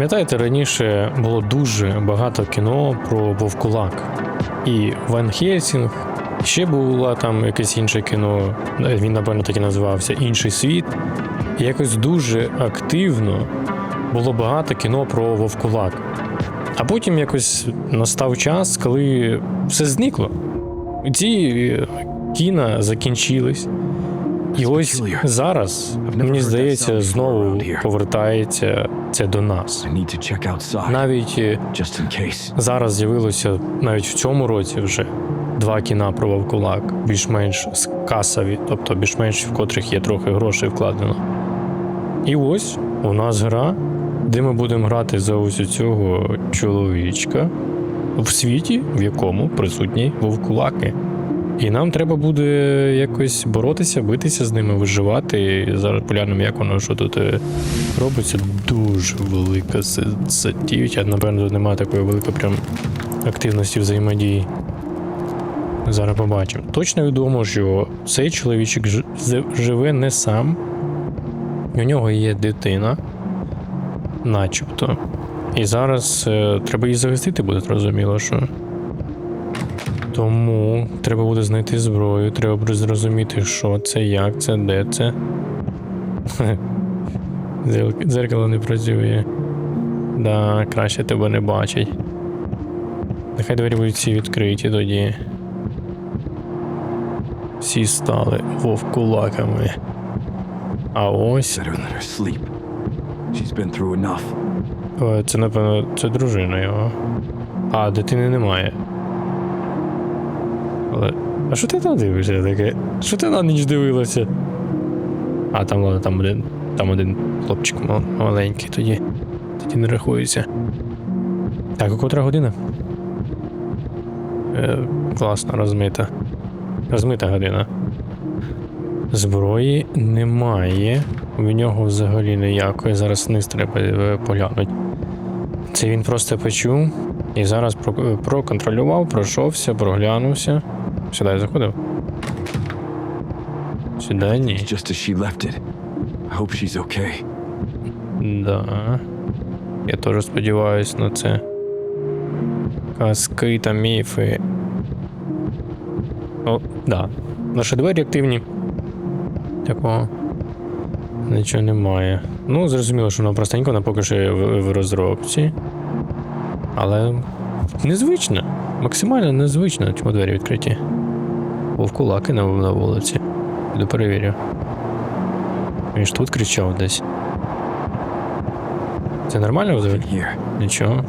Пам'ятаєте, раніше було дуже багато кіно про Вовкулак. І Ван Хельсінг, ще було там якесь інше кіно, він, напевно, так і називався Інший світ. І якось дуже активно було багато кіно про Вовкулак. А потім якось настав час, коли все зникло. Ці е, кіна закінчились. І ось зараз, мені здається, знову повертається це до нас. Навіть е, зараз з'явилося навіть в цьому році вже два кіна про Вовкулак, більш-менш касові, тобто більш-менш в котрих є трохи грошей вкладено. І ось у нас гра, де ми будемо грати за ось цього чоловічка в світі, в якому присутні вовкулаки. І нам треба буде якось боротися, битися з ними, виживати. І зараз поглянемо, як воно що тут е, робиться. Дуже велика сатів'я. Я, напевно, тут немає такої великої прям активності взаємодії. Зараз побачимо. Точно відомо, що цей чоловічок живе не сам. У нього є дитина, начебто. І зараз е, треба її захистити, буде зрозуміло, що. Тому треба буде знайти зброю, треба буде зрозуміти, що це, як це, де це. Зер- Дзеркало не працює. Да, краще тебе не бачить. Нехай двері будуть всі відкриті тоді. Всі стали вовкулаками. А ось. О, Це, напевно, це дружина його. А, дитини немає. А що ти там дивишся таке? Що ти на ніч дивилася? А, там ладно, там один. Там один хлопчик маленький тоді. Тоді не рахується. Так, у котра година? Е, класно, розмита. Розмита година. Зброї немає. В нього взагалі ніякої. Зараз вниз треба е, поглянути. Це він просто почув і зараз проконтролював, пройшовся, проглянувся. Сюди я заходив. Сюди ні. Just as she left it. I hope she's okay. Да. Я теж сподіваюся на це. Казки та міфи. О, да. Наші двері активні. Такого. Нічого немає. Ну, зрозуміло, що воно простенько, вона поки що в, в розробці. Але незвично. Максимально незвично, чому двері відкриті. Вовкулаки на, на вулиці. Піду перевірю. Він ж тут кричав десь. Це нормально взагалі? Нічого.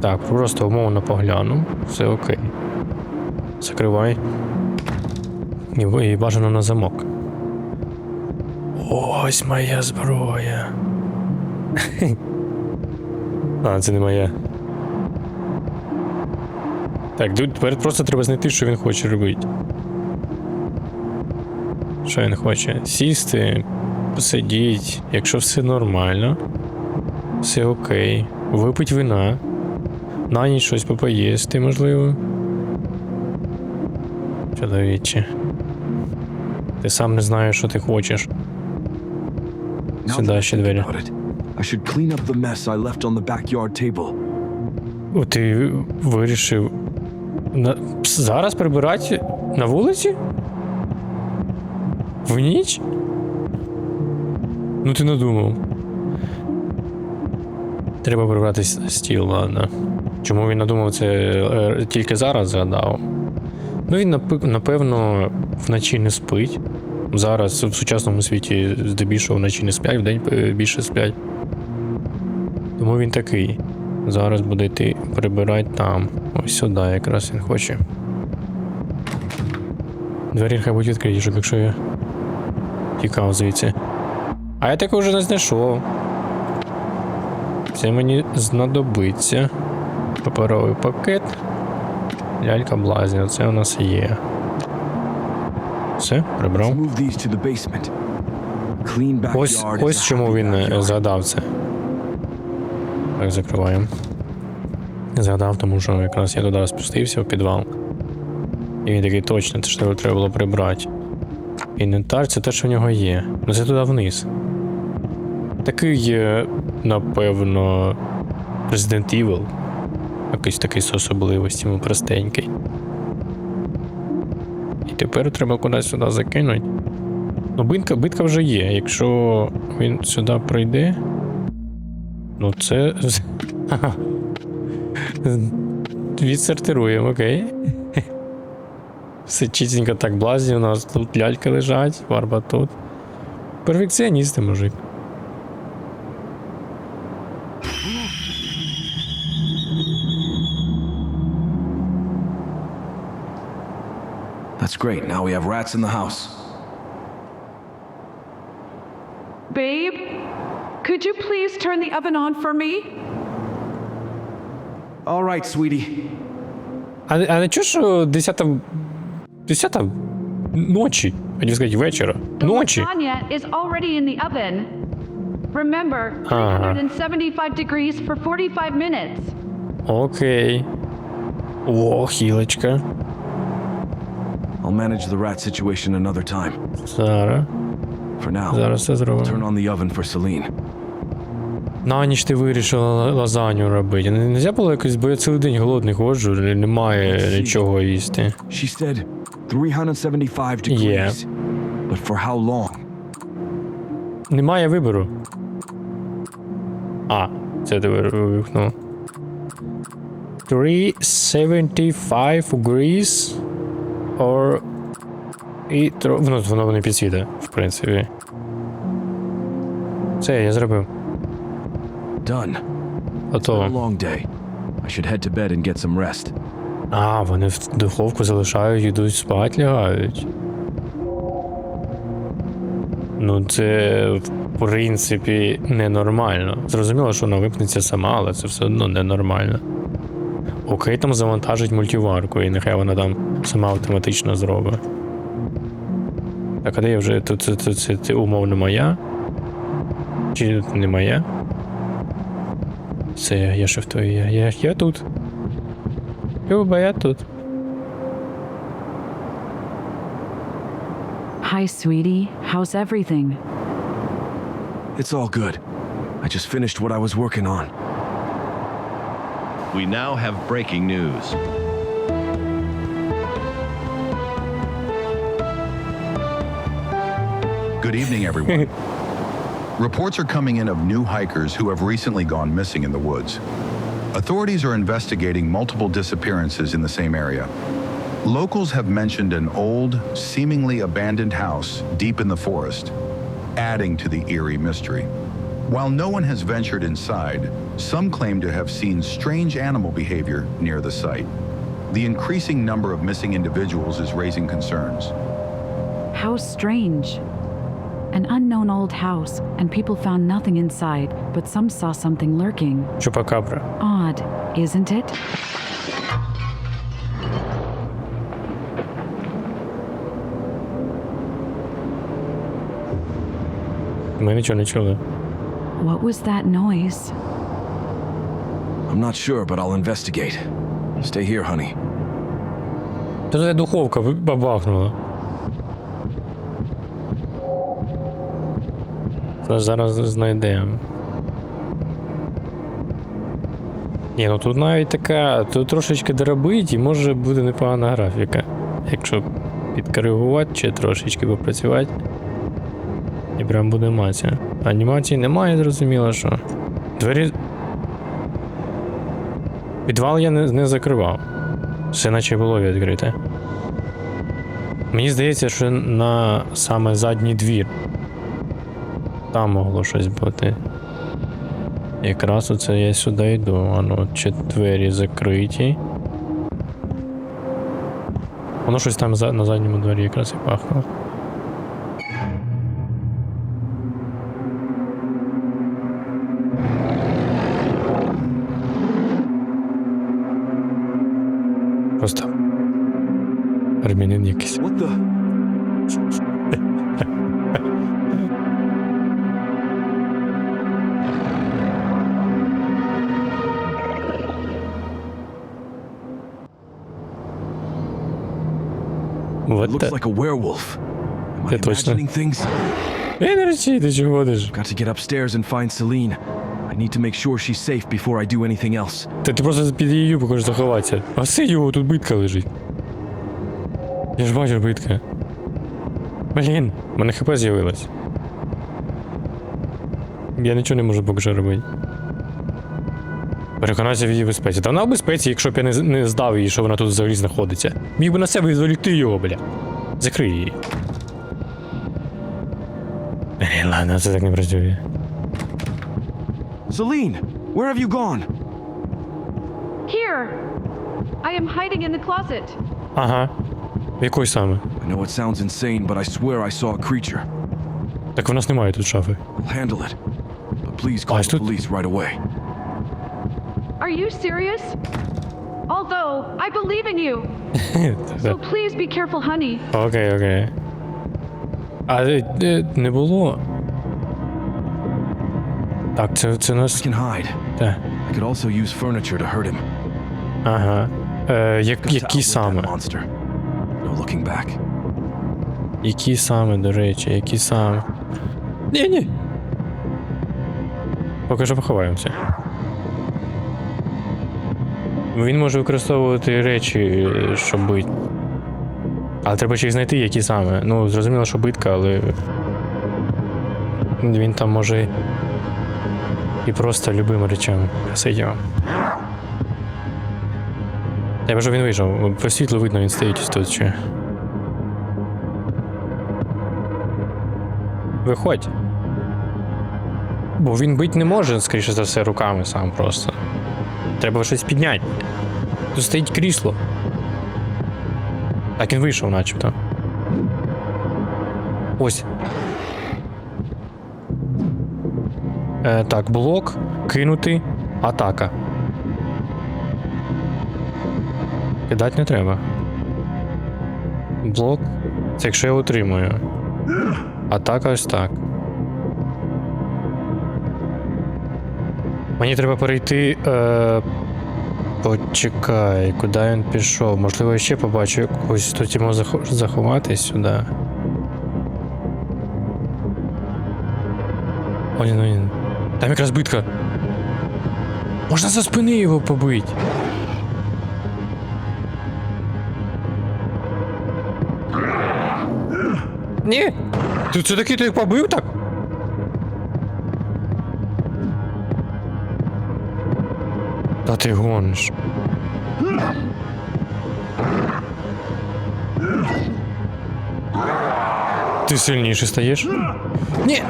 Так, просто умовно погляну. Все окей. Закривай. І, і бажано на замок. Ось моя зброя. а, це не моя. Так, тепер просто треба знайти, що він хоче робити. Що він хоче? Сісти, посидіть, якщо все нормально, все окей. Випить вина. На ніч щось попоїсти, можливо. Чоловіче. Ти сам не знаєш, що ти хочеш. Сюди ще двері. О, ти вирішив. На... Зараз прибирати на вулиці? В ніч? Ну ти надумав. Треба прибрати стіл, ладно. Чому він надумав це е, тільки зараз згадав? Ну він напевно вночі не спить. Зараз в сучасному світі здебільшого вночі не сплять, вдень е, більше сплять. Тому він такий. Зараз буде йти прибирати там. Ось сюди якраз він хоче. Двері хай будуть відкриті, щоб якщо я тікав звідси. А я такого вже не знайшов. Це мені знадобиться. Паперовий пакет. Лялька блазня, це у нас є. Все, прибрав. Ось, ось чому він е, згадав це. Так, закриваємо. Згадав, тому що якраз я туди спустився в підвал. І він такий точно, це ж треба- було прибрати. Інвентар це те, що в нього є. Ну це туди вниз. Такий, напевно, Resident Evil. Якийсь такий з особливостями простенький. І тепер треба кудись сюди закинути. Ну, битка, битка вже є. Якщо він сюди прийде. Ну, це. Ха-ха. Відсортируємо, окей. Все чистенько так блазі, у нас тут ляльки лежать, фарба тут. Перфекціоністи, мужик. That's great. Now we have rats in the house. Babe, could you please turn the oven on for me? All right, sweetie. А, а не чого, що 10 10 ночі, хотів сказати вечора. The Ночі. lasagna is already in the oven. Remember, Uh-huh. 375 degrees for 45 minutes. Окей. О, хілочка. I'll manage the rat situation another time. Зараз. For now, Зараз це turn зробимо. on the oven for Celine. На ніч ти вирішила ла- лазанью робити. Не можна було якось, бо я цілий день голодний ходжу, немає нічого їсти. She said 375 degrees. But for how long? Немає вибору. А, це ти ви- 375 degrees or... І тро... Воно, воно не підсвіте, в принципі. Це я зробив. Done. Готово. long day. I should head to bed and get some rest. А, вони в духовку залишають, йдуть спать, лягають. Ну, це в принципі ненормально. Зрозуміло, що вона вимкнеться сама, але це все одно ненормально. Окей, там завантажить мультиварку, і нехай вона там сама автоматично зробить. Так, а де я вже. Тут це, це, це, це умовно моя? Чи не моя? Це я, я шифтую, я, я, я тут. Люба, я тут. Hi, sweetie. How's everything? It's all good. I just finished what I was working on. We now have breaking news. Good evening, everyone. Reports are coming in of new hikers who have recently gone missing in the woods. Authorities are investigating multiple disappearances in the same area. Locals have mentioned an old, seemingly abandoned house deep in the forest, adding to the eerie mystery. While no one has ventured inside, some claim to have seen strange animal behavior near the site. The increasing number of missing individuals is raising concerns. How strange An unknown old house, and people found nothing inside, but some saw something lurking. Чупакабра. Odd, isn't it? Ми нічого не чули. What was that noise? I'm not sure, but I'll investigate. Stay here, honey. Та це духовка ви- бабахнула. Це зараз знайдемо. Ні, ну тут навіть така, тут трошечки доробить і може буде непогана графіка. Якщо підкоригувати чи трошечки попрацювати. І прям буде мація. Анімації немає, зрозуміло, що. Двері. Підвал я не, не закривав. Все наче було відкрите. Мені здається, що на саме задній двір. Там могло щось бути. Якраз оце я сюди йду. А ну, чи двері закриті. Воно щось там на задньому дворі якраз і пахнуло. Просто армянин якийсь. What the? Вот It looks like a werewolf. Am I Yeah, точно. imagining things? Ей, не речи, ти чого ходиш? Got to get upstairs and find Celine. I need to make sure she's safe before I do anything else. Та ти просто під її юбку хочеш заховатися. А си його, тут битка лежить. Я ж бачу битка. Блін, в мене хп з'явилось. Я нічого не можу поки що робити. Переконайся в її безпеці. Та вона в безпеці, якщо б я не, не здав її, що вона тут взагалі знаходиться. Міг би на себе відволікти його, бля. Закрий її. Блін, ладно, це так не працює. Celine, where have you gone? Here! I am hiding in the closet. Ага. В якої саме? I know it sounds insane, but I swear I saw a creature. Так в нас немає тут шафи. I'll handle it. But please call the police right away. Are you serious? Although, I believe in you. So please be careful, honey. Окей, окей. А де, де не було? Так, це, це у I нас. can hide. Де? I could also use furniture to hurt him. Ага. Е, як, Got to які outwit саме? that monster. No looking back. Які саме, до речі, які саме. Ні, ні. Поки що поховаємося. Він може використовувати речі, щоб бити. Але треба ще й знайти, які саме. Ну, зрозуміло, що битка, але. Він там може. І просто любими речами сидів. Я бажу він вийшов. По світлу видно, він стоїть тут ще. Виходь. Бо він бить не може, скоріше за все, руками сам просто. Треба щось підняти. Тут стоїть крісло. Так він вийшов, начебто. Ось. Е, так, блок, кинути, атака. Кидати не треба. Блок. Це якщо я отримую. Атака ось так. Мені треба перейти. Е... Почекай, куди він пішов? Можливо, я ще побачу якусь тут йому захо- заховатись сюди. О, ні, ну, ні. Там якраз битка. Можна за спини його побити. Ні! Ти це такий ти їх побив так? Та ти гониш. Ти сильніше стаєш? Ні!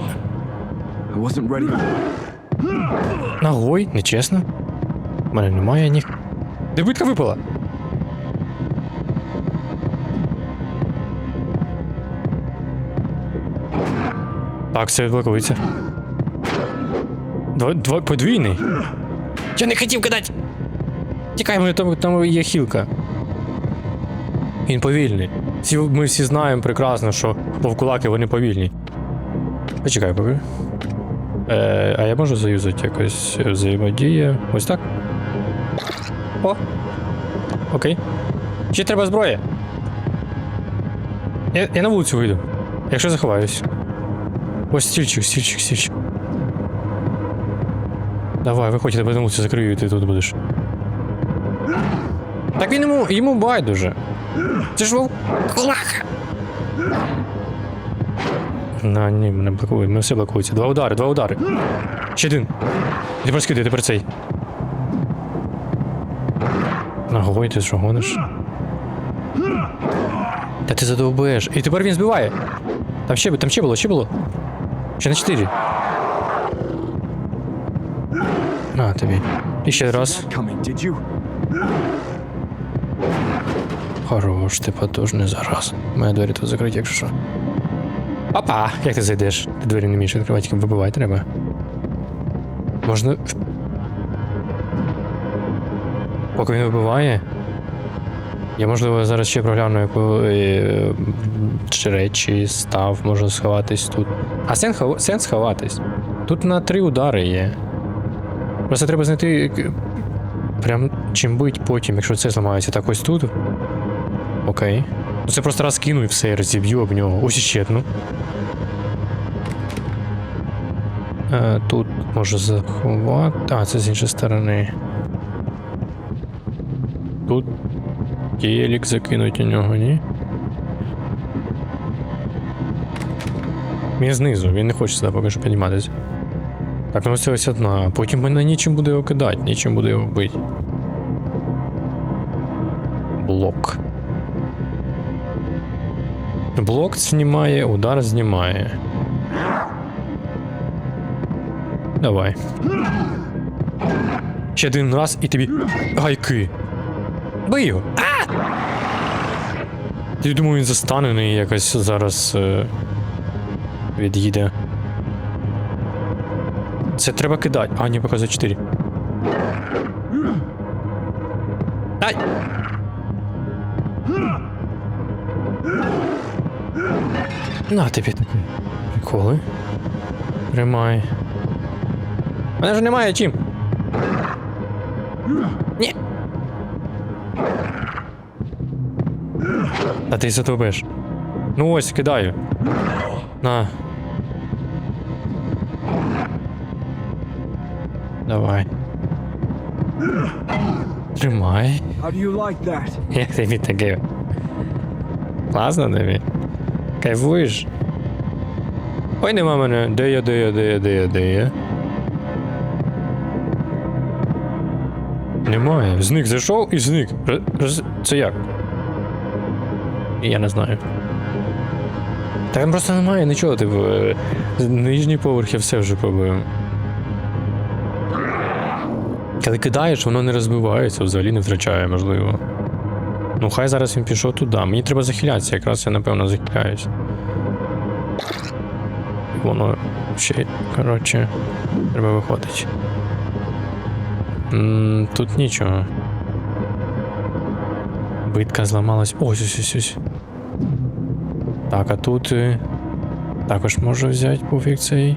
Ногой, нечесно. У мене немає ніг. Де битка випала? Так, це відблокується. Два, два, подвійний. Я не хотів кидати. Тікай, мене там, там є хілка. Він повільний. Всі, ми всі знаємо прекрасно, що вовкулаки вони повільні. Почекай, поки. Е, а я можу заюзати якось взаємодія. Ось так. О. Окей. Ще треба зброя. Я, я на вулицю вийду. Якщо заховаюсь. Ось стільчик, стільчик, стільчик. Давай, виходь, я тебе на вулицю закрию, і ти тут будеш. Так він йому, йому байдуже. Це ж вов... На, ні, мене блокують, мене все блокується. Два удари, два удари. Ще один. Тепер скидай, тепер цей. Нагой, ти що гониш? Та ти задовбеш. І тепер він збиває. Там ще, там ще було, ще було. Ще на 4. На тобі. І ще раз. Хорош, ти потужний зараз. Мої двері тут закриті, якщо що. Опа! Як ти зайдеш? Ти двері не вмієш відкривати, тільки вибивати треба. Можна. Поки він вибиває. Я можливо зараз ще прогляну, яку е, чи речі став, можна сховатись тут. А сенс, сенс ховатись. Тут на три удари є. Просто треба знайти. Прям чим бить потім, якщо це зламається так ось тут. Окей. Ну це просто раз кину і все, розіб'ю об нього. Ось іще одну. Е, тут можу заховати. А, це з іншої сторони. Тут Келік закинуть у нього, ні? Він знизу, він не хоче сюди поки що підніматися. Так, ну ось ось. Потім мене нічим буде його кидати, нічим буде його бити. Блок. Блок знімає, удар знімає. Давай. Ще один раз і тобі. Гайки. Бий його. А! Я думаю, він застанений якось зараз е... від'їде. Це треба кидати. А, ні, показує 4. Ай! На тобі такі приколи. Тримай. Мене ж немає чим. Ні. А ти затопиш. Ну ось, кидаю. На. Давай. Тримай. Як тобі таке? Класно тобі? Кайфуєш? Ой, нема мене. Де я, де я, де я, де я, де я? Немає. Зник зайшов і зник. Роз- Це як? Я не знаю. Та там просто немає нічого, типу. е, Нижній поверх я все вже побив. Коли кидаєш, воно не розбивається, взагалі не втрачає, можливо. Ну, хай зараз він пішов туди. Мені треба захилятися, якраз я напевно захиляюсь. Воно ще, коротше, треба виходити. М, Тут нічого. Битка зламалась. Ось ось ось ось. Так, а тут. е, Також можу взяти пофіг цей.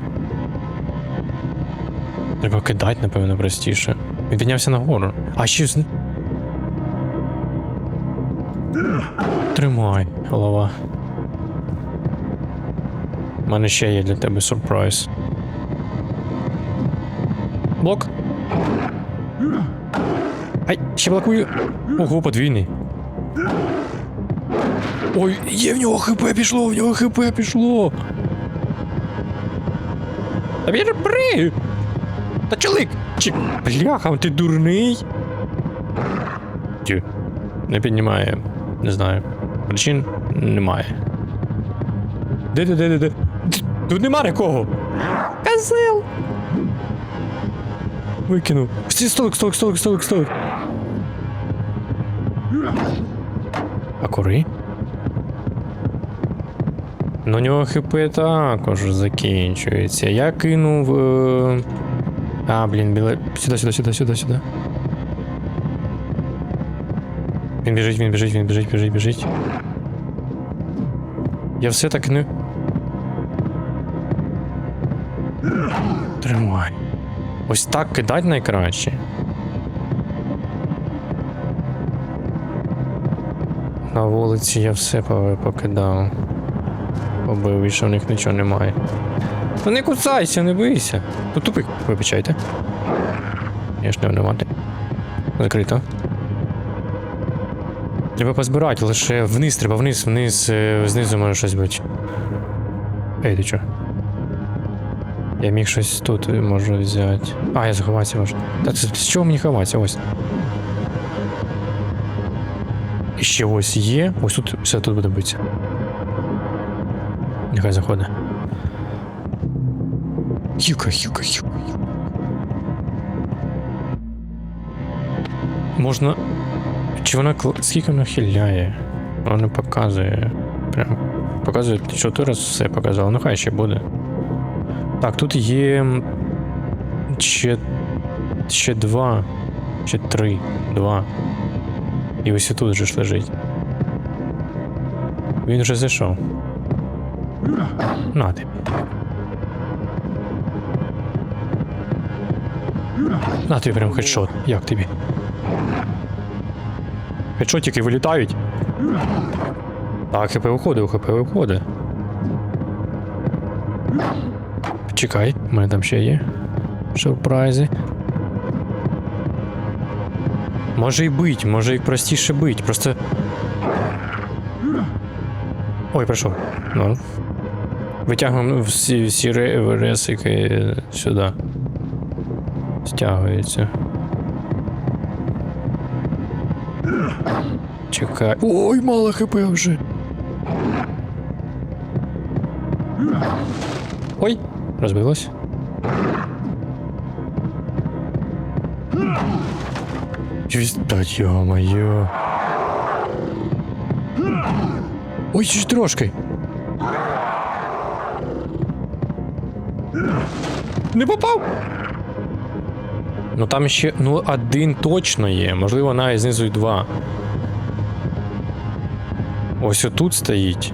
Треба кидати, напевно, простіше. Він піднявся нагору. А ще з... Тримай, голова. У мене ще є для тебе сюрприз. Блок. Ай, ще блокую. Ого, подвійний. Ой, є в нього хп пішло, в нього хп пішло. Та бри! Та чолик! Чи... Бляха, ти дурний? Тю. Не піднімає. Не знаю. Причин немає. Де, де, де, де, де? Тут нема нікого. Козел. Викинув. Стій, столик, столик, столик, столик, столик. А кури? Ну, у нього хп також закінчується. Я кинув. Е... А, блін, біле. Сюди, сюди, сюди, сюди, сюди. Він біжить, він біжить, він біжить, біжить, біжить. Я все так не. Тримай. Ось так кидать найкраще. На вулиці я все покидав. Побив, і що в них нічого немає. Ну не кусайся, не бийся. Тут тупик, вибачайте. Я ж не винувати. Закрито. Треба позбирати, лише вниз треба, вниз, вниз, е, знизу може щось бути. Ей, ти чо? Я міг щось тут е, можу взяти. А, я заховатися можу. Та це з чого мені ховатися? Ось. І ще ось є. Ось тут все тут буде битися. Нехай заходить. Юка, юка, юка, юка. Можна. Чи вона скільки вона хиляє? Вона не показує. Прям показує, що ти раз все показала. Ну хай ще буде. Так, тут є. Ще. Ще два. Ще три. Два. І ось і тут же ж лежить. Він вже зайшов. На тобі. На тобі прям хедшот. Як тобі? Хедшотики вилітають. Так, хп виходить, хп виходить. Чекай, у мене там ще є. Сюрпризи. Може і бить, може і простіше бить. Просто. Ой, пройшов. Ну. Витягуємо всі, всі ре- ресики сюди. Стягується. Чекай. Ой, мало хп вже. Ой, розбилось. Та ё-моё. Ой, чуть трошки. Не попав. Ну там ще ну один точно є, можливо, навіть знизу й два. Ось отут стоїть.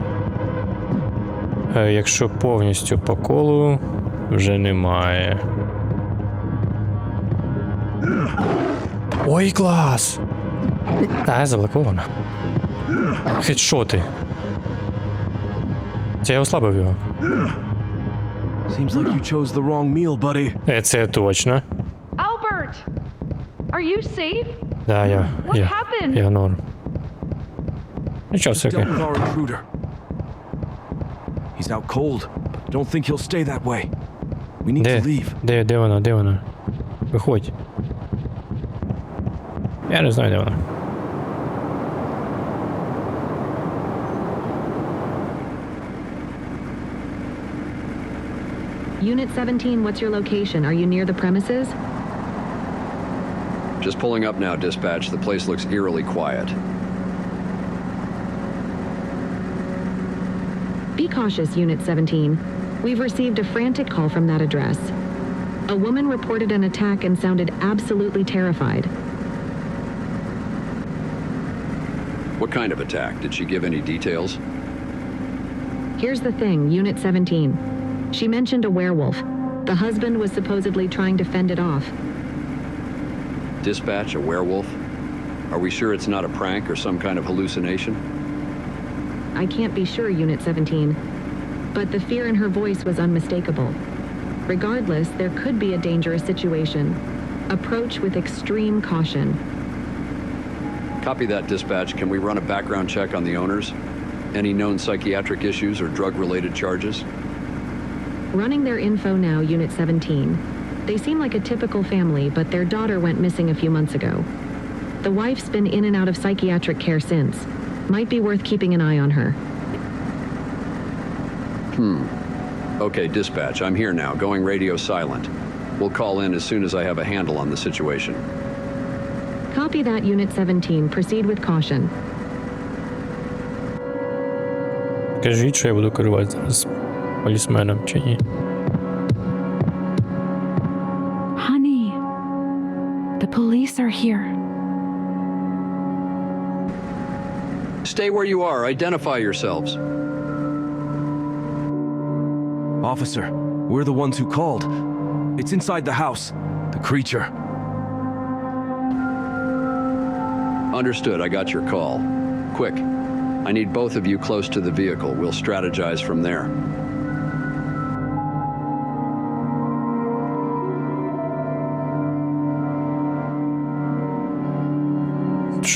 Е, Якщо повністю по колу, вже немає. Ой, клас! А, заблоковано. Хедшоти. Це я ослабив його. Е, Це точно. Albert! Are you safe? Да, я. What я, happened? я норм. Нічого, все окей. Dealt with our intruder. He's out cold, but I don't think he'll stay that way. We need Де? to leave. Де, де вона, де вона? Виходь. Я не знаю, де вона. Unit 17, what's your location? Are you near the premises? Just pulling up now, dispatch. The place looks eerily quiet. Be cautious, Unit 17. We've received a frantic call from that address. A woman reported an attack and sounded absolutely terrified. What kind of attack? Did she give any details? Here's the thing, Unit 17. She mentioned a werewolf. The husband was supposedly trying to fend it off. Dispatch, a werewolf? Are we sure it's not a prank or some kind of hallucination? I can't be sure, Unit 17. But the fear in her voice was unmistakable. Regardless, there could be a dangerous situation. Approach with extreme caution. Copy that, dispatch. Can we run a background check on the owners? Any known psychiatric issues or drug related charges? Running their info now, Unit 17. They seem like a typical family, but their daughter went missing a few months ago. The wife's been in and out of psychiatric care since. Might be worth keeping an eye on her. Okay, dispatch. I'm here now, going radio silent. We'll call in as soon as I have a handle on the situation. Copy that, Unit 17. Proceed with caution. Кажіть, що я буду керувати зараз полісменом чи ні. Police are here. Stay where you are. Identify yourselves. Officer, we're the ones who called. It's inside the house. The creature. Understood. I got your call. Quick. I need both of you close to the vehicle. We'll strategize from there.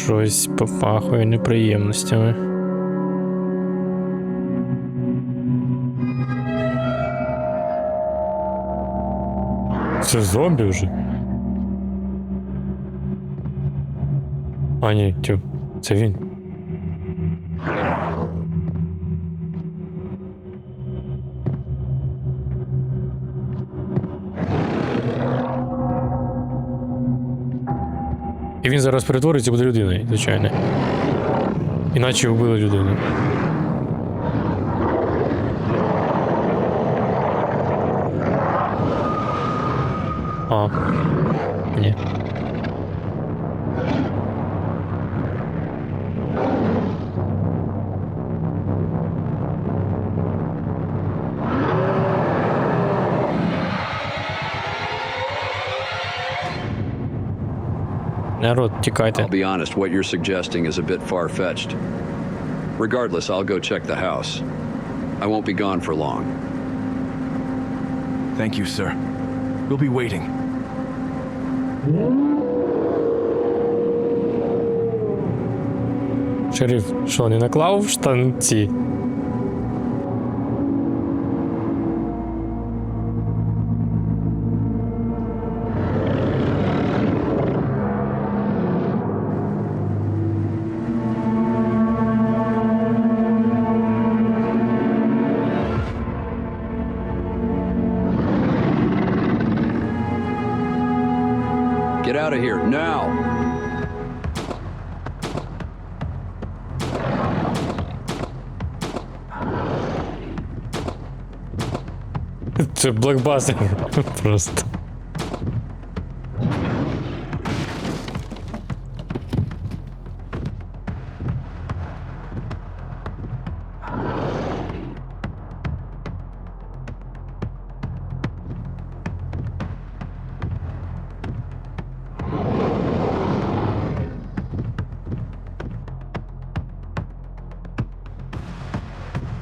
Щось попахує неприємностями. Це зомбі вже. А ні, тю, це він. Зараз перетвориться буде людиною, звичайно. Іначе вбили людину. А. Ні. Народ, тікайте. I'll be honest, what you're suggesting is a bit far fetched. Regardless, I'll go check the house. I won't be gone for long. Thank you, sir. We'll be waiting. Шериф, що, не наклав в штанці? Out of here now. Це блокбастер просто.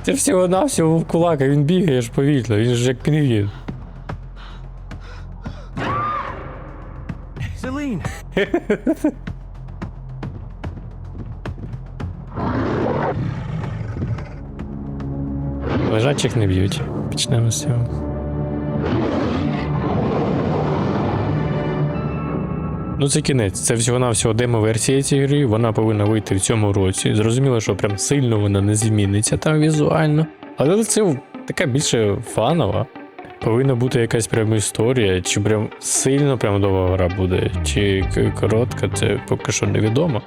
Це всього навсього в кулак, а він бігає ж повільно, він ж як пінгвін. Селін! Лежачих не б'ють. Почнемо з цього. Ну, це кінець. Це всього-навсього демо-версія цієї гри. Вона повинна вийти в цьому році. Зрозуміло, що прям сильно вона не зміниться там візуально. Але це така більше фанова. Повинна бути якась прям історія, чи прям сильно прям довга гра буде, чи коротка, це поки що невідомо.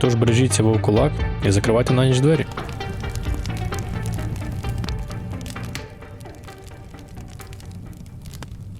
Тож бережіться вовкулак і закривайте на ніч двері.